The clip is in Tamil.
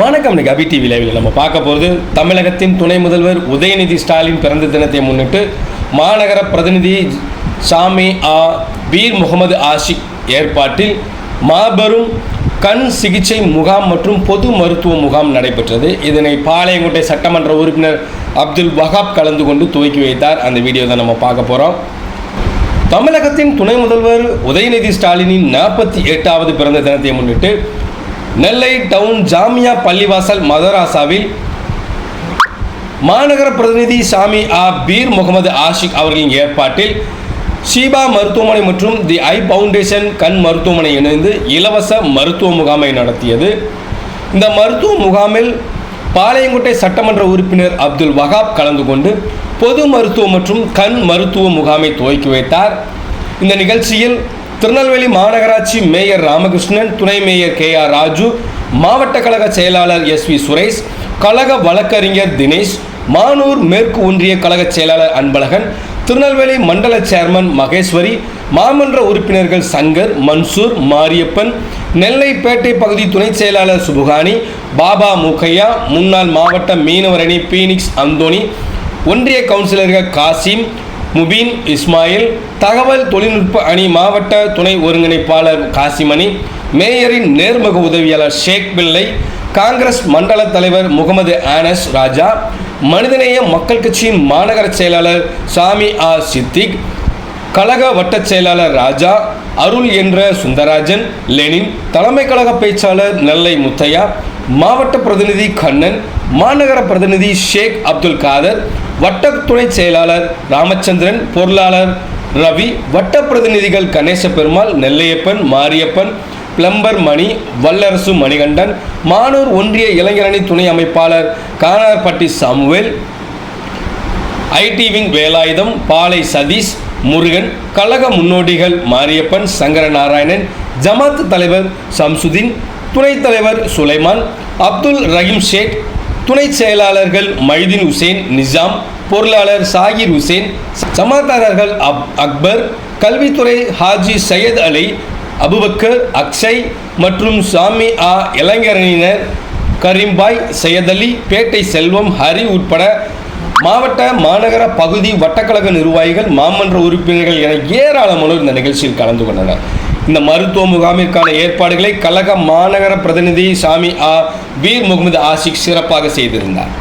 வணக்கம் இன்னைக்கு அபி டிவி லைவில் நம்ம பார்க்க போகிறது தமிழகத்தின் துணை முதல்வர் உதயநிதி ஸ்டாலின் பிறந்த தினத்தை முன்னிட்டு மாநகர பிரதிநிதி சாமி ஆ பீர் முகமது ஆஷிக் ஏற்பாட்டில் மாபெரும் கண் சிகிச்சை முகாம் மற்றும் பொது மருத்துவ முகாம் நடைபெற்றது. இதனை பாளையங்கோட்டை சட்டமன்ற உறுப்பினர் அப்துல் வஹாப் கலந்து கொண்டு துவக்கி வைத்தார். அந்த வீடியோ தான் நம்ம பார்க்க போகிறோம் தமிழகத்தின் துணை முதல்வர் உதயநிதி ஸ்டாலினின் நாற்பத்தி எட்டாவது பிறந்த தினத்தை முன்னிட்டு நெல்லை டவுன் ஜாமியா பள்ளிவாசல் மதராசாவில் மாநகர பிரதிநிதி சாமி ஆ. பீர் முகமது ஆஷிக் அவர்களின் ஏற்பாட்டில் ஷீபா மருத்துவமனை மற்றும் தி ஐ ஃபவுண்டேஷன் கண் மருத்துவமனை இணைந்து இலவச மருத்துவ முகாமை நடத்தியது. இந்த மருத்துவ முகாமில் பாளையங்கோட்டை சட்டமன்ற உறுப்பினர் அப்துல் வஹாப் கலந்து கொண்டு பொது மருத்துவம் மற்றும் கண் மருத்துவ முகாமை துவக்கி வைத்தார். இந்த நிகழ்ச்சியில் திருநெல்வேலி மாநகராட்சி மேயர் ராமகிருஷ்ணன் துணை மேயர் கே ஆர் ராஜு மாவட்ட கழக செயலாளர் எஸ் வி சுரேஷ் கழக வழக்கறிஞர் தினேஷ் மானூர் மேற்கு ஒன்றிய கழக செயலாளர் அன்பழகன் திருநெல்வேலி மண்டல சேர்மன் மகேஸ்வரி மாமன்ற உறுப்பினர்கள் சங்கர் மன்சூர் மாரியப்பன் நெல்லைப்பேட்டை பகுதி துணை செயலாளர் சுபுகானி பாபா மூக்கையா முன்னாள் மாவட்ட மீனவரணி பீனிக்ஸ் அந்தோனி ஒன்றிய கவுன்சிலர்கள் காசிம் முபீன் இஸ்மாயில் தகவல் தொழில்நுட்ப அணி மாவட்ட துணை ஒருங்கிணைப்பாளர் காசிமணி மேயரின் நேர்முக உதவியாளர் ஷேக் பிள்ளை காங்கிரஸ் மண்டல தலைவர் முகமது ஆனஸ் ராஜா மனிதநேய மக்கள் கட்சியின் மாநகர செயலாளர் சாமி ஆ சித்திக் கழக வட்டச் செயலாளர் ராஜா அருள் என்ற சுந்தராஜன் லெனின் தலைமை கழக பேச்சாளர் நெல்லை முத்தையா மாவட்ட பிரதிநிதி கண்ணன் மாநகர பிரதிநிதி ஷேக் அப்துல் காதர் வட்ட துணை செயலாளர் ராமச்சந்திரன் பொருளாளர் ரவி வட்ட பிரதிநிதிகள் கணேச பெருமாள் நெல்லையப்பன் மாரியப்பன் பிளம்பர் மணி வல்லரசு மணிகண்டன் மானூர் ஒன்றிய இளைஞரணி துணை அமைப்பாளர் கானார்பட்டி சாமுவேல் ஐடிவிங் வேலாயுதம் பாலை சதீஷ் முருகன் கழக முன்னோடிகள் மாரியப்பன் சங்கரநாராயணன் ஜமாத் தலைவர் சம்சுதீன் துணைத் தலைவர் சுலைமான் அப்துல் ரஹீம் ஷேக் துணை செயலாளர்கள் மைதீன் ஹுசேன் நிசாம் பொருளாளர் சாகிர் ஹுசேன் சமாதாரர்கள் அப் அக்பர் கல்வித்துறை ஹாஜி சையத் அலி அபுபக்கர் அக்ஷய் மற்றும் சாமி ஆ இளைஞரணியினர் கரீம்பாய் சையத் அலி பேட்டை செல்வம் ஹரி உட்பட மாவட்ட மாநகர பகுதி வட்டக்கழக நிர்வாகிகள் மாமன்ற உறுப்பினர்கள் என ஏராளமானோர் இந்த நிகழ்ச்சியில் கலந்து கொண்டனர். இந்த மருத்துவ முகாமிற்கான ஏற்பாடுகளை கழக மாநகர பிரதிநிதி சாமி ஆ. வீர் முகமது ஆஷிக் சிறப்பாக செய்திருந்தார்.